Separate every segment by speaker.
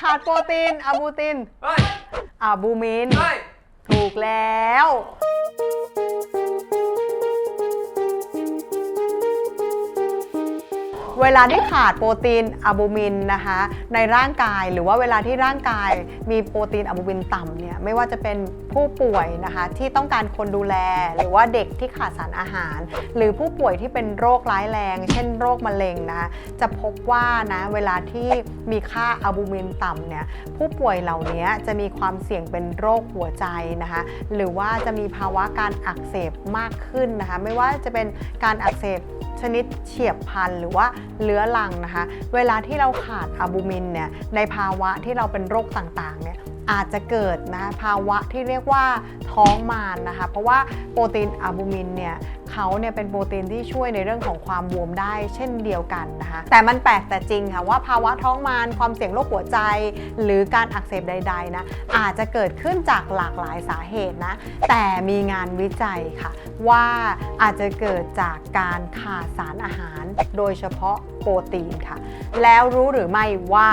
Speaker 1: ขาดโปรตีนอะบูติน
Speaker 2: เฮ้ย
Speaker 1: อะบูมิน
Speaker 2: เฮ้ย
Speaker 1: ถูกแล้ว เวลาที่ขาดโปรตีนอะบูมินนะคะในร่างกายหรือว่าเวลาที่ร่างกายมีโปรตีนอะบูมินต่ำเนี่ยไม่ว่าจะเป็นผู้ป่วยนะคะที่ต้องการคนดูแล หรือว่าเด็กที่ขาดสารอาหาร หรือผู้ป่วยที่เป็นโรคร้ายแรง เช่นโรคมะเร็งนะคะจะพบว่านะเวลาที่มีค่าอะบูมินต่ำเนี่ยผู้ป่วยเหล่านี้จะมีความเสี่ยงเป็นโรคหัวใจนะคะหรือว่าจะมีภาวะการอักเสบมากขึ้นนะคะไม่ว่าจะเป็นการอักเสบ ชนิดเฉียบพันหรือว่าเลื้อรังนะคะ เวลาที่เราขาดอะบูมินเนี่ยในภาวะที่เราเป็นโรคต่างๆเนี่ยอาจจะเกิดนะภาวะที่เรียกว่าท้องมารนะคะ เพราะว่าโปรตีนอะบูมินเนี่ยเขาเนี่ยเป็นโปรตีนที่ช่วยในเรื่องของความบวมได้เช่นเดียวกันนะคะแต่มันแปลกแต่จริงค่ะว่าภาวะท้องมารความเสี่ยงโรคหัวใจ หรือการอักเสบใดๆนะอาจจะเกิดขึ้นจากหลากหลายสาเหตุนะแต่มีงานวิจัยค่ะว่า อาจจะเกิดจากการขาดสารอาหาร โดยเฉพาะโปรตีนค่ะ แล้วรู้หรือไม่ว่า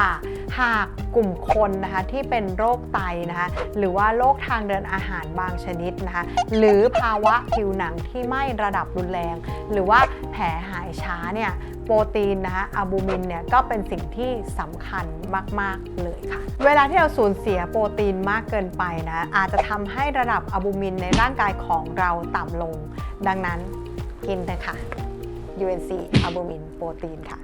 Speaker 1: หากกลุ่มคนนะคะที่เป็นโรคไตนะคะหรือว่าโรคทางเดินอาหารบางชนิดนะคะหรือภาวะผิวหนังที่ไม่ระดับรุนแรง หรือว่าแผลหายช้าเนี่ยโปรตีนนะคะอะบูมินเนี่ยก็เป็นสิ่งที่สำคัญมาก ๆ เลยค่ะ เวลาที่เราสูญเสียโปรตีนมากเกินไปนะอาจจะทำให้ระดับอะบูมินในร่างกายของเราต่ำลง ดังนั้นกินเถอะค่ะ UNC อะบูมินโปรตีนค่ะ